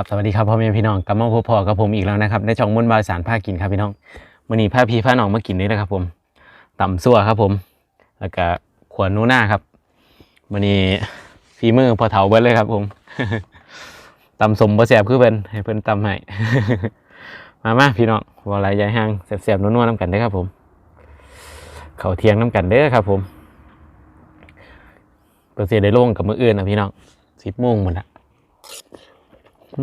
ครับสวัสดีครับพ่อแม่พี่น้องกลับมาพบพอกับผมอีกแล้วนะครับในช่องมนบาสารผ้ากินครับพี่น้องวันนี้ผ้าพี่ผ้าหนองมากินนี่นะครับ ผมต่ำซั่วครับผม แล้วก็ขวานนูน่าครับวันนี้ฝีมือพอเถาเบิ้เลยครับ ผมตำสมบะแสบคือเพิ่นให้เพิ่นตำให้มามาพี่น้องวอลายยายห้างแสบๆนัวๆน้ำกันเด้ครับ ผมเขาเทียงน้ำกันเด้อครับ ผมเปอร์เซ็นต์ได้ลงกับมืออื่นนะพี่น้องสิบโมงหมดละ ตำ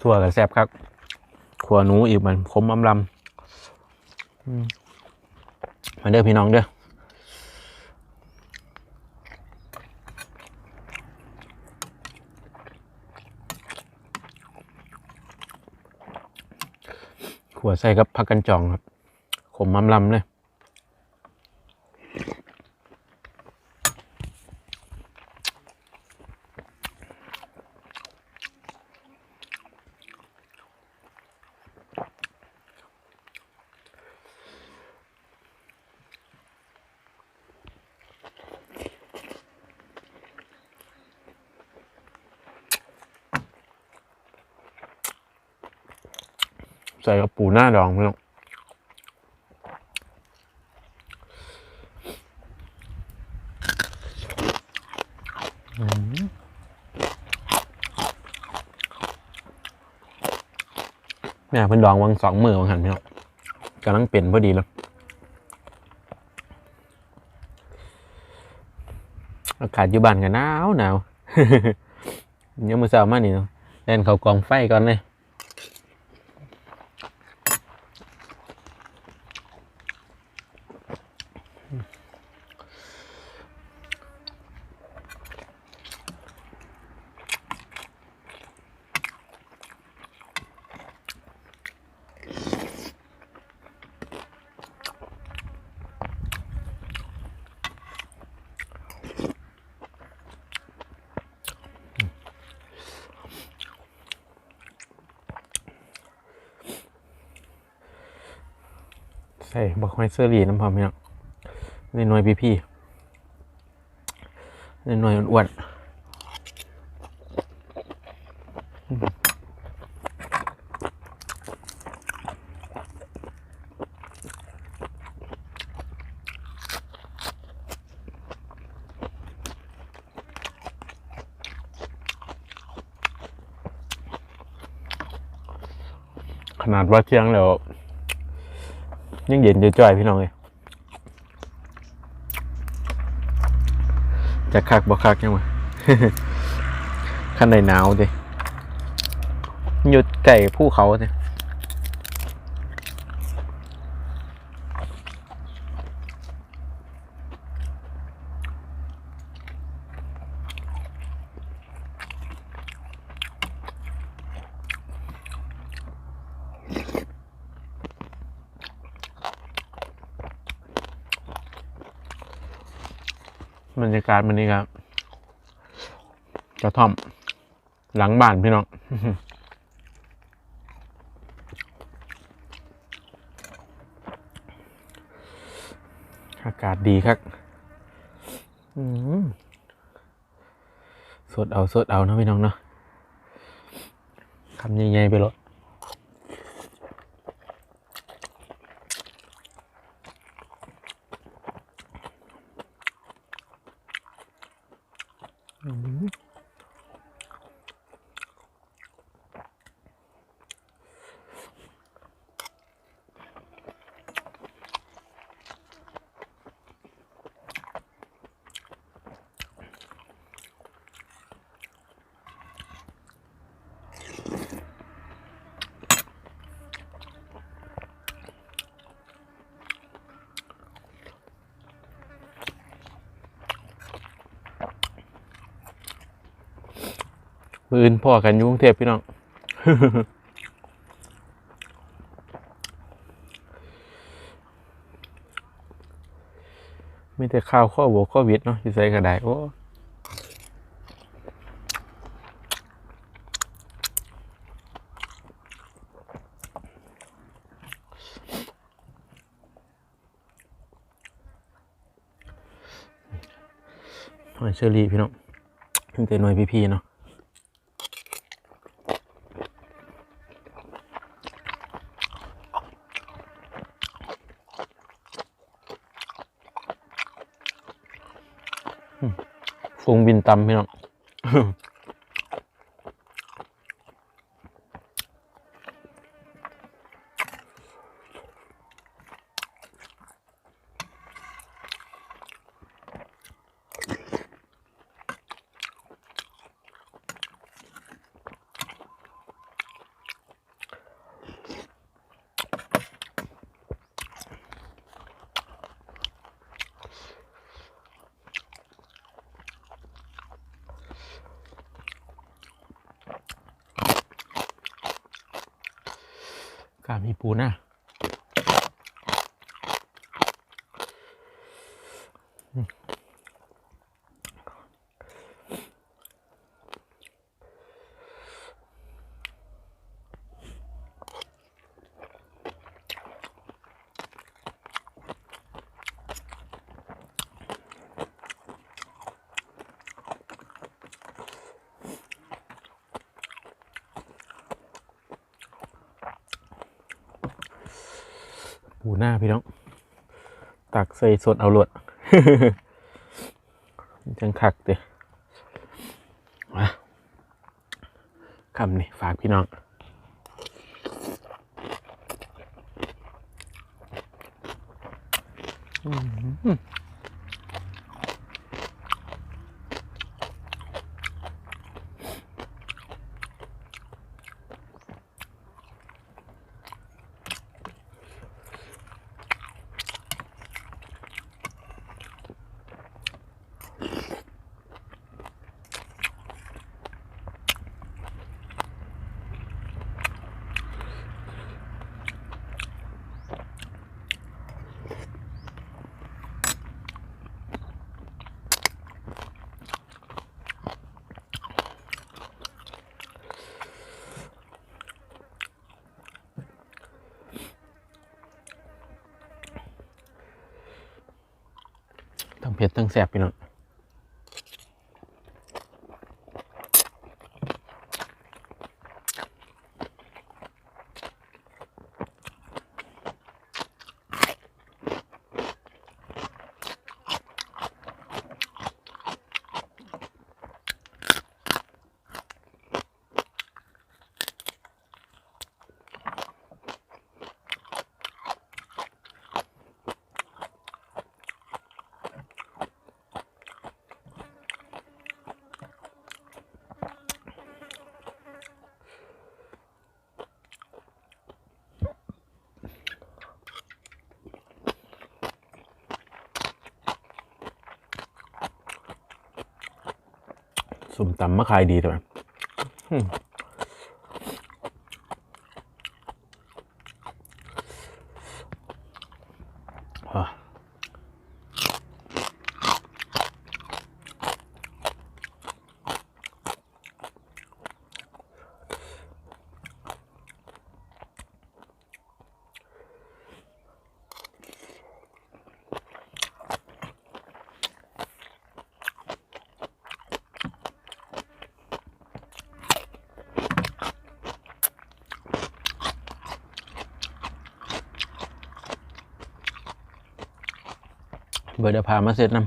ซั่วกับแซ่บครับขัวหนูอีกมันคมอำลำมมาเด้อพี่น้องเด้อขัวใส่กับผักกันจองครับ ขมำลำเลยใส่กับปูหน้าดองพี่น้อง แม่เพิ่นดองวังสองมือวังหันพี่น้องกำลังเป็นพอดีแล้ว อากาศอยู่บ้านกันหนาวหนาวเนี่ยมือเช้ามานี่เนาะเล่นเขากองไฟก่อนเลย ใส่บักไม้เซอรี่น้ำพร้อมพี่น้องในหน่วยพี่พี่ในหน่วยอ้วนขนาดว่าเที่ยงแล้ว ยังเย็นจะจ่อยพี่น้องเลยจะคักบ่คักยังวะขั้นในหนาวดิหยุดไก่ผู้เขาดิ บรรยากาศมันนี่ครับกระท่อม หลังบ้านพี่น้องอากาศดีครับสดเอาสดเอานะพี่น้องเนาะคำใหญ่ๆไปเล พื่นพ่อกันอยู่กรุงเทพพี่น้องมีแต่ข้าวข้อบวกข้อวิดเนาะที่ใส่กระดาษโอ้หอยเชอรี่พี่น้องเป็นแต่หน่วยพี่ๆเนาะ ฟงบินตำพี่น้อง มีปูนะ ปูหน้าพี่น้อง ตักใส่สดเอาหลวดจังคักเตะมาคำนี่ฝากพี่น้องอืม ผ็ดทั้งแสบพี่น้อง สุ่มตำมะขายดีใช่ไหม เบอร์เดาพามาเสร็จนำ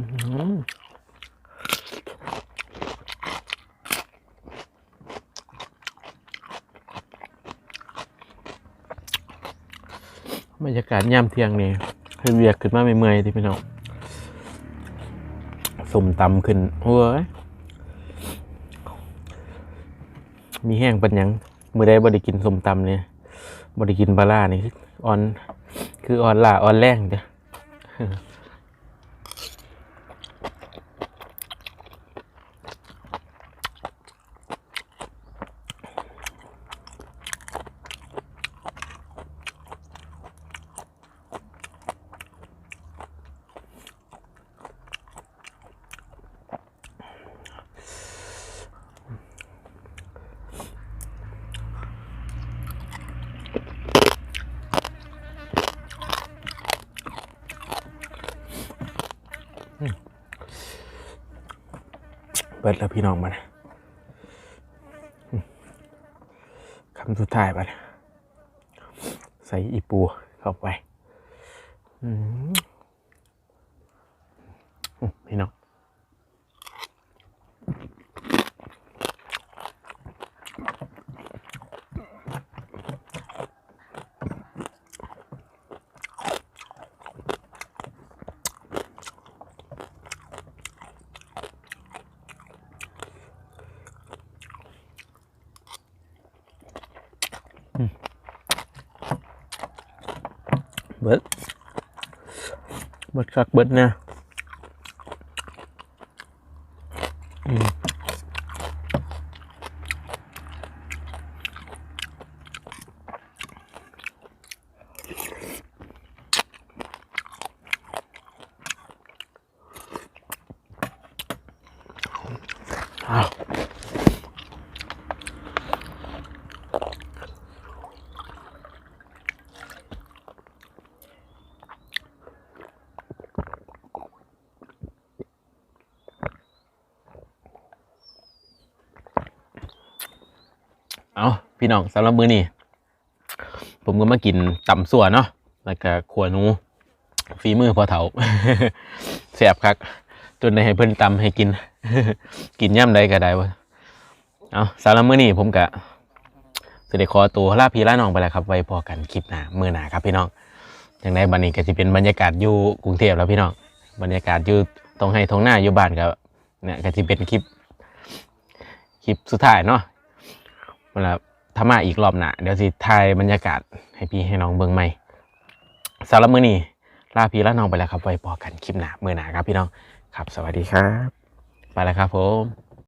บรรยากาศยามเที่ยงนี่เฮ็ดเวียกขึ้นมาเมื่อยๆที่พี่น้องสมตำขึ้นโอ้ยมีแห้งเป็นหยังมือใดบ่ได้กินสมตำเนี่ยบ่ได้กินปลาร้านี่คืออ่อน คืออ่อนล่าอ่อนแรงจ้ะ เปิดแล้วพี่น้องมานะคำสุดท้ายไปนะใส่อีปูเข้าไปอืมพี่น้อง เบิด เบิดคั เอาพี่น้องสำหรับมื้อนี้ผมก็มากินตำส่วนเนาะแล้วก็ขัวนูฝีมือพอเถาแสบคัก จนได้ให้เพิ่นตำให้กิน กินย่ำใดก็ได้วะเอาสำหรับมื้อนี้ผมกะสิได้ขอตัวลาพี่ลาน้องไปแล้วครับ ไว้พอกันคลิปหน้ามื้อหน้าครับพี่น้องอย่างไรบัดนี้ก็จะเป็นบรรยากาศอยู่กรุงเทพแล้วพี่น้องบรรยากาศอยู่ตรงให้ตรงหน้าอยู่บ้านก็เนี่ยก็จะเป็นคลิป คลิปสุดท้ายเนาะ เวลาถ้ามาอีกรอบหน้าเดี๋ยวสิถ่ายบรรยากาศให้พี่ให้น้องเบิ่งใหม่สำหรับมื้อนี้ลาพี่ลาน้องไปแล้วครับไว้พอกันคลิปหน้ามื้อหน้าครับพี่น้องครับ สวัสดีครับ ไปแล้วครับผม